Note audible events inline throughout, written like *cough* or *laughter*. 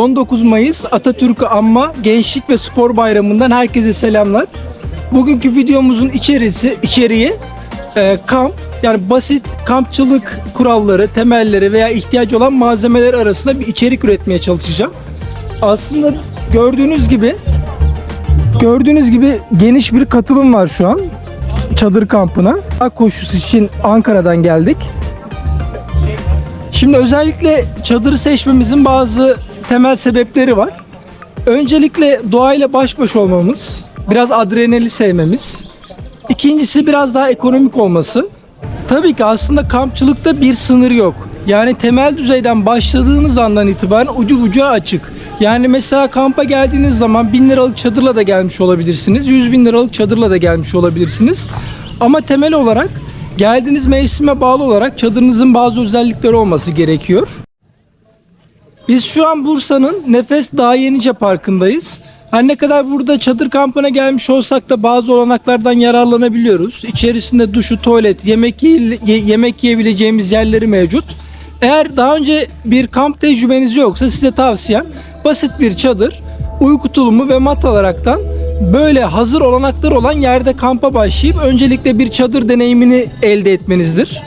...19 Mayıs Atatürk'ü anma Gençlik ve Spor Bayramı'ndan herkese selamlar. Bugünkü videomuzun içerisi, içeriği e, kamp yani basit kampçılık kuralları, temelleri veya ihtiyacı olan malzemeler arasında bir içerik üretmeye çalışacağım. Aslında gördüğünüz gibi gördüğünüz gibi geniş bir katılım var şu an çadır kampına. Koşusu için Ankara'dan geldik. Şimdi özellikle çadırı seçmemizin bazı temel sebepleri var. Öncelikle doğayla baş başa olmamız, biraz adrenali sevmemiz. İkincisi biraz daha ekonomik olması. Tabii ki aslında kampçılıkta bir sınır yok. Yani temel düzeyden başladığınız andan itibaren ucu bucağı açık. Yani mesela kampa geldiğiniz zaman 1000 liralık çadırla da gelmiş olabilirsiniz. 100 bin liralık çadırla da gelmiş olabilirsiniz. Ama temel olarak geldiğiniz mevsime bağlı olarak çadırınızın bazı özellikleri olması gerekiyor. Biz şu an Bursa'nın Nefes Dağ Yenice Parkı'ndayız. Her ne kadar burada çadır kampına gelmiş olsak da bazı olanaklardan yararlanabiliyoruz. İçerisinde duşu, tuvalet, yemek, ye- ye- yemek yiyebileceğimiz yerleri mevcut. Eğer daha önce bir kamp tecrübeniz yoksa size tavsiyem basit bir çadır, uyku tulumu ve mat alaraktan böyle hazır olanaklar olan yerde kampa başlayıp öncelikle bir çadır deneyimini elde etmenizdir.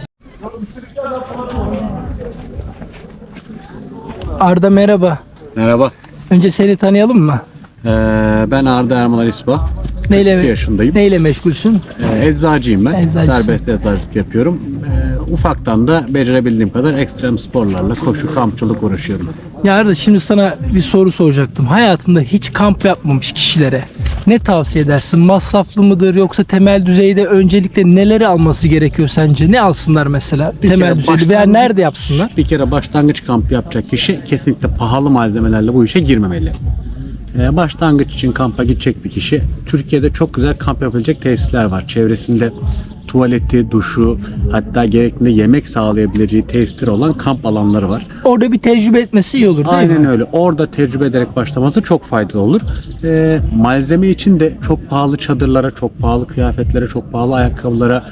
Arda merhaba. Merhaba. Önce seni tanıyalım mı? Ee, ben Arda Erman Alisba. Neyle, 42 yaşındayım. neyle meşgulsün? Ee, eczacıyım ben. Serbest eczacılık yapıyorum. Ee, ufaktan da becerebildiğim kadar ekstrem sporlarla koşu, kampçılık uğraşıyorum. Ya Arda şimdi sana bir soru soracaktım. Hayatında hiç kamp yapmamış kişilere ne tavsiye edersin? Masraflı mıdır yoksa temel düzeyde öncelikle neleri alması gerekiyor sence? Ne alsınlar mesela Bir temel düzeyde veya nerede yapsınlar? Bir kere başlangıç kampı yapacak kişi kesinlikle pahalı malzemelerle bu işe girmemeli. Ee, başlangıç için kampa gidecek bir kişi Türkiye'de çok güzel kamp yapabilecek tesisler var. Çevresinde tuvaleti, duşu hatta gerektiğinde yemek sağlayabileceği tesisleri olan kamp alanları var. Orada bir tecrübe etmesi iyi olur değil Aynen mi? öyle. Orada tecrübe ederek başlaması çok faydalı olur. Ee, malzeme için de çok pahalı çadırlara, çok pahalı kıyafetlere, çok pahalı ayakkabılara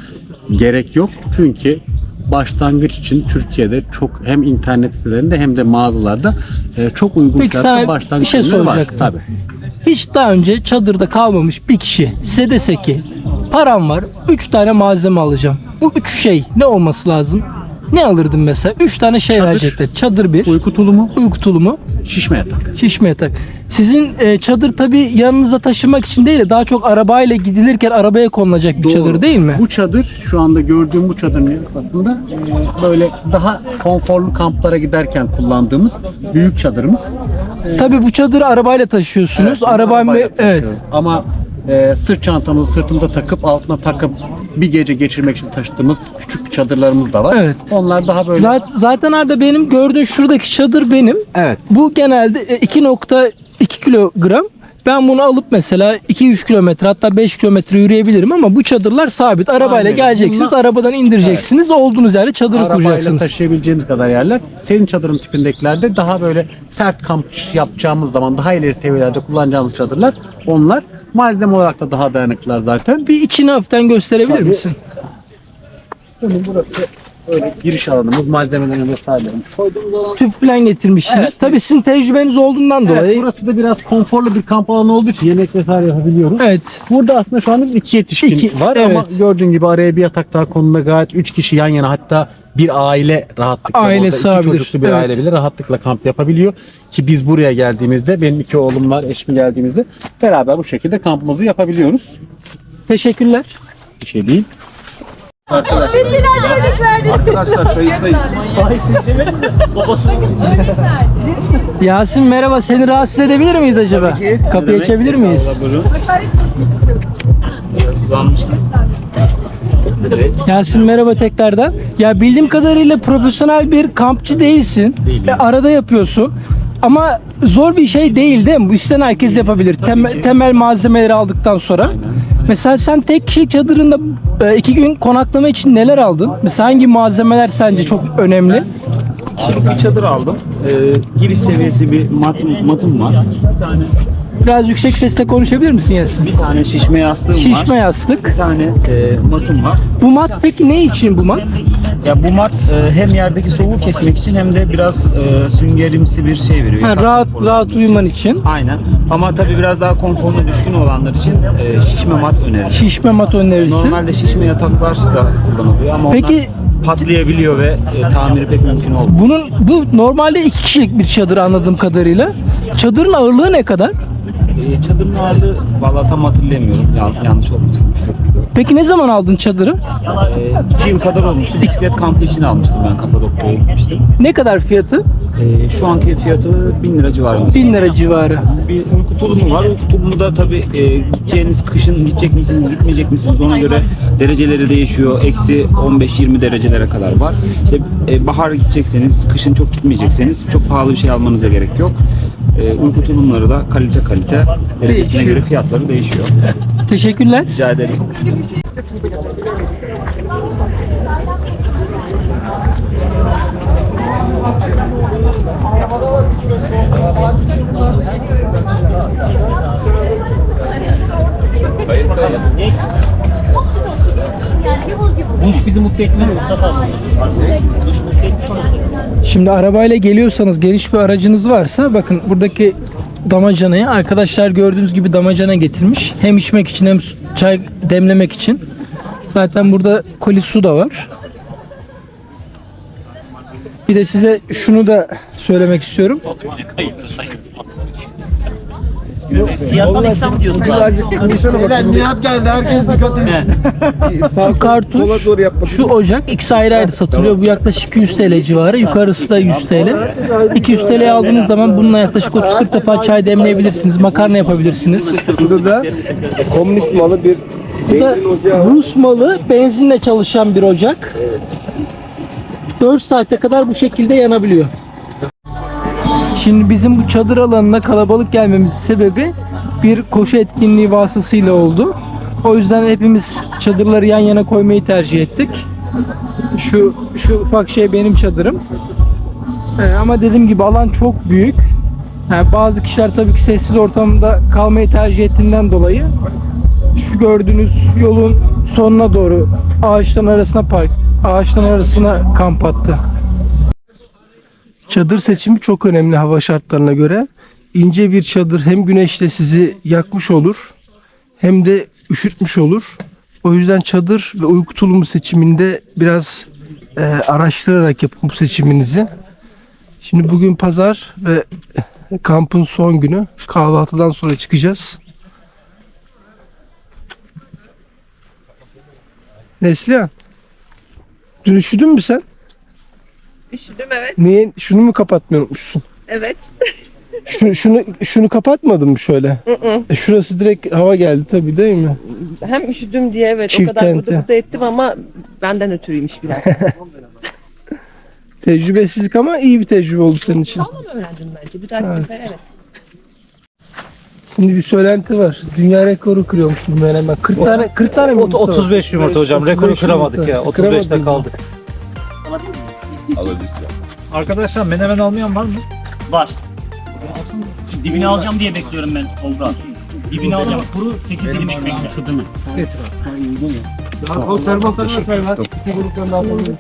gerek yok. Çünkü başlangıç için Türkiye'de çok hem internet sitelerinde hem de mağazalarda e, çok uygun Peki fiyatlı başlangıç bir şey var. Tabii. Hiç daha önce çadırda kalmamış bir kişi size dese ki param var 3 tane malzeme alacağım. Bu üç şey ne olması lazım? Ne alırdın mesela? 3 tane şey Çadır. verecekler. Çadır bir, Uyku tulumu, uyku tulumu, şişme yatak. şişme yatak. Sizin e, çadır tabi yanınıza taşımak için değil de daha çok arabayla gidilirken arabaya konulacak bir Doğru. çadır değil mi? Bu çadır şu anda gördüğüm bu çadırın aslında e, böyle daha konforlu kamplara giderken kullandığımız büyük çadırımız. Tabi bu çadırı arabayla taşıyorsunuz. Evet, Araba arabayla evet. taşıyoruz. Ama e, sırt çantamızı sırtımıza takıp altına takıp bir gece geçirmek için taşıdığımız küçük çadırlarımız da var. Evet. Onlar daha böyle Zaten, zaten Arda benim gördüğün şuradaki çadır benim. Evet. Bu genelde e, 2.2 kilogram. Ben bunu alıp mesela 2-3 kilometre hatta 5 kilometre yürüyebilirim ama bu çadırlar sabit. Arabayla Aynen. geleceksiniz, Bunlar- arabadan indireceksiniz, olduğunuz yerde çadırı arabayla kuracaksınız. taşıyabileceğiniz kadar yerler. Senin çadırın tipindekilerde daha böyle sert kamp yapacağımız zaman daha ileri seviyelerde kullanacağımız çadırlar. Onlar malzeme olarak da daha dayanıklılar zaten. Bir içini hafiften gösterebilir Tabii. misin? Bunun burası böyle giriş alanımız, malzemelerimiz vesairelerimiz koyduğumuz alan. Tüp falan getirmişsiniz. Evet. Tabii sizin tecrübeniz olduğundan Evet, dolayı. burası da biraz konforlu bir kamp alanı olduğu için yemek vesaire yapabiliyoruz. Evet. Burada aslında şu anda iki yetişkin İki, var ama evet. gördüğün gibi araya bir yatak daha konumda gayet üç kişi yan yana hatta bir aile rahatlıkla Aile orada iki sığabilir, çocuklu bir evet. aile bile rahatlıkla kamp yapabiliyor ki biz buraya geldiğimizde benim iki oğlum var eşim geldiğimizde beraber bu şekilde kampımızı yapabiliyoruz. Teşekkürler. Bir şey değil. Arkadaşlar kayıttayız. Yasin merhaba. Seni rahatsız edebilir miyiz acaba? Kapıyı açabilir miyiz? Buyurun. Kullanmıştım. Evet. Yasin merhaba tekrardan. Ya bildiğim kadarıyla profesyonel bir kampçı değilsin. Değilim. E, arada yapıyorsun. Ama zor bir şey değil değil mi? Bu isteyen herkes yapabilir. Ki. temel malzemeleri aldıktan sonra. Mesela sen tek kişilik çadırında e, iki gün konaklama için neler aldın? Mesela hangi malzemeler sence çok önemli? Kişilik bir çadır aldım. Ee, giriş seviyesi bir mat, matım var. Bir tane, Biraz yüksek sesle konuşabilir misin Yasin? bir tane şişme yastığım Şişme var. yastık. Bir tane e, matım var. Bu mat peki ne için bu mat? Ya bu mat e, hem yerdeki soğuğu kesmek için hem de biraz e, süngerimsi bir şey veriyor. Ha, Yatak rahat konforu. rahat uyuman için. Aynen. Ama tabii biraz daha konforuna düşkün olanlar için e, şişme mat öneririm. Şişme mat önerirsin. Normalde şişme yataklar da kullanılıyor ama Peki- onlar patlayabiliyor ve e, tamiri pek mümkün olmuyor. Bunun bu normalde iki kişilik bir çadır anladığım kadarıyla. Çadırın ağırlığı ne kadar? E, çadırın ağırlığı valla tam hatırlayamıyorum. Yan- yanlış olmasın. Peki ne zaman aldın çadırı? E, iki yıl kadar olmuştu. Bisiklet kampı için almıştım ben Kapadokya'ya gitmiştim. Ne kadar fiyatı? E, şu anki fiyatı 1000 lira civarında. 1000 lira civarı. Bir uyku tulumu var. Uyku tulumu da tabii e, gideceğiniz kışın gidecek misiniz, gitmeyecek misiniz ona göre dereceleri değişiyor. Eksi 15-20 derecelere kadar var. İşte e, bahar gidecekseniz, kışın çok gitmeyecekseniz çok pahalı bir şey almanıza gerek yok. E, uyku tulumları da kalite kalite derecesine göre fiyatları değişiyor. *laughs* Teşekkürler. Rica ederim. Duş bizi mutlu etmez Mustafa abi. Duş mutlu etmez. Şimdi arabayla geliyorsanız geniş bir aracınız varsa bakın buradaki damacanayı arkadaşlar gördüğünüz gibi damacana getirmiş. Hem içmek için hem çay demlemek için. Zaten burada koli su da var. Bir de size şunu da söylemek istiyorum. Siyasal İslam diyorduk abi. Nihat geldi. Herkes dikkat edin. Şu kartuş, şu ocak ikisi ayrı ayrı satılıyor. Bu yaklaşık 200 TL civarı. Yukarısı da 100 TL. 200 TL aldığınız zaman bununla yaklaşık 30-40 defa çay demleyebilirsiniz. Makarna yapabilirsiniz. Burada da komünist malı bir Bu da Rus malı benzinle çalışan bir ocak. 4 saate kadar bu şekilde yanabiliyor. Şimdi bizim bu çadır alanına kalabalık gelmemizin sebebi bir koşu etkinliği vasıtasıyla oldu. O yüzden hepimiz çadırları yan yana koymayı tercih ettik. Şu şu ufak şey benim çadırım. Ee, ama dediğim gibi alan çok büyük. Yani bazı kişiler tabii ki sessiz ortamda kalmayı tercih ettiğinden dolayı şu gördüğünüz yolun sonuna doğru ağaçların arasına park ağaçların arasına kamp attı. Çadır seçimi çok önemli hava şartlarına göre. İnce bir çadır hem güneşte sizi yakmış olur hem de üşütmüş olur. O yüzden çadır ve uyku tulumu seçiminde biraz e, araştırarak yapın bu seçiminizi. Şimdi bugün pazar ve kampın son günü. Kahvaltıdan sonra çıkacağız. Neslihan. Dün üşüdün mü sen? Üşüdüm evet. Niye? Şunu mu kapatmayı unutmuşsun? Evet. *laughs* Şunu, şunu, şunu kapatmadın mı şöyle? E şurası direkt hava geldi tabii değil mi? Hem üşüdüm diye evet Çift o kadar tente. bıdı bıdı ettim ama benden ötürüymüş biraz. *laughs* Tecrübesizlik ama iyi bir tecrübe oldu senin için. Sağlam öğrendim bence. Bir dahaki sefer evet. Şimdi bir söylenti var. Dünya rekoru kırıyormuş bu menemen. 40 tane 40 tane mi? yumurta var? 35 yumurta hocam. Rekoru 35 kıramadık yumurta. ya. 35'te Kıramadınız. kaldık. Arkadaşlar menemen almayan var mı? Var. Dibini alacağım diye bekliyorum ben Tolga. Dibini alacağım. Kuru 8 dilim ekmekle. Şu değil mi? O termometre var. İki gruptan daha fazla.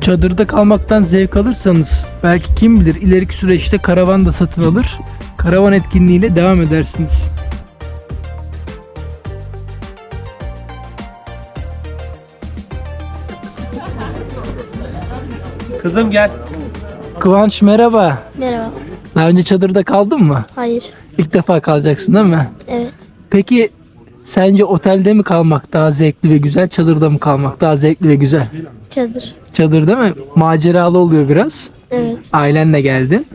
Çadırda kalmaktan zevk alırsanız belki kim bilir ileriki süreçte karavan da satın alır. Karavan etkinliğiyle devam edersiniz. Kızım gel. Kıvanç merhaba. Merhaba. Daha önce çadırda kaldın mı? Hayır. İlk defa kalacaksın değil mi? Evet. Peki sence otelde mi kalmak daha zevkli ve güzel, çadırda mı kalmak daha zevkli ve güzel? Çadır. Çadır değil mi? Maceralı oluyor biraz. Evet. Ailenle geldin.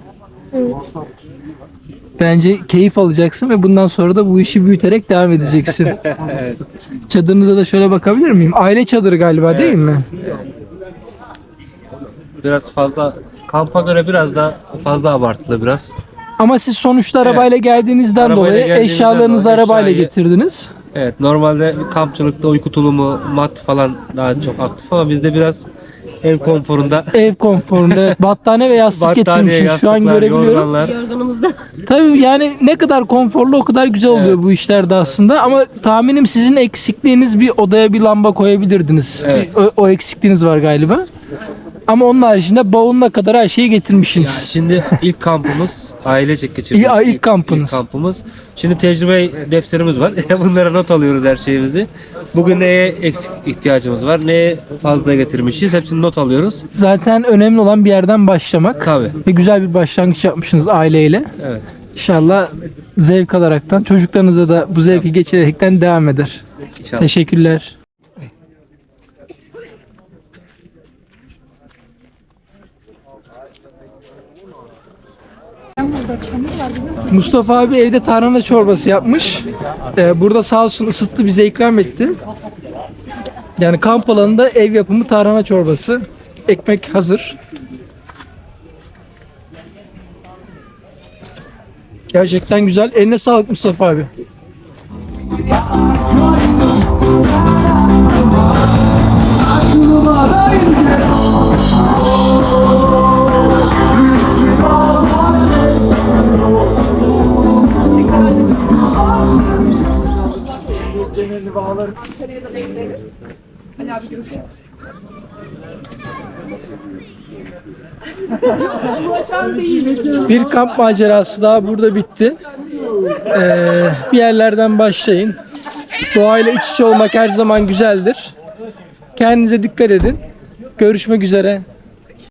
Evet. Bence keyif alacaksın ve bundan sonra da bu işi büyüterek devam edeceksin. *laughs* Çadırınıza da şöyle bakabilir miyim? Aile çadırı galiba değil mi? Biraz fazla kampa göre biraz da fazla abartılı biraz. Ama siz sonuçta arabayla geldiğinizden Arabayla dolayı geldiğimizden eşyalarınızı dolayı arabayla eşyayı- getirdiniz. Evet normalde kampçılıkta uyku tulumu, mat falan daha çok aktif ama bizde biraz ev konforunda Ev konforunda evet, *laughs* battaniye ve yastık getirmişsiniz. Şu an yastıklar, görebiliyorum. yorganlar. Yorganımızda. Tabii yani ne kadar konforlu o kadar güzel oluyor Evet. bu işlerde aslında. Ama tahminim sizin eksikliğiniz bir odaya bir lamba koyabilirdiniz. Evet. Bir- o, o eksikliğiniz var galiba. Ama onun haricinde bavuluna kadar her şeyi getirmişsiniz. Şimdi ilk kampımız ailecek geçirdik. İyi, ilk kampınız. İlk kampımız. Şimdi tecrübe defterimiz var. *laughs* Bunlara not alıyoruz her şeyimizi. Bugün neye eksik ihtiyacımız var, neye fazla getirmişiz hepsini not alıyoruz. Zaten önemli olan bir yerden başlamak. Tabii. Ve güzel bir başlangıç yapmışsınız aileyle. Evet. İnşallah zevk alaraktan çocuklarınıza da bu zevki geçirerekten devam eder. İnşallah. Teşekkürler. Mustafa abi evde tarhana çorbası yapmış. Ee, burada sağ olsun ısıttı bize ikram etti. Yani kamp alanında ev yapımı tarhana çorbası. Ekmek hazır. Gerçekten güzel. Eline sağlık Mustafa abi. Bir kamp macerası daha burada bitti. Ee, bir yerlerden başlayın. Doğayla iç içe olmak her zaman güzeldir. Kendinize dikkat edin. Görüşmek üzere.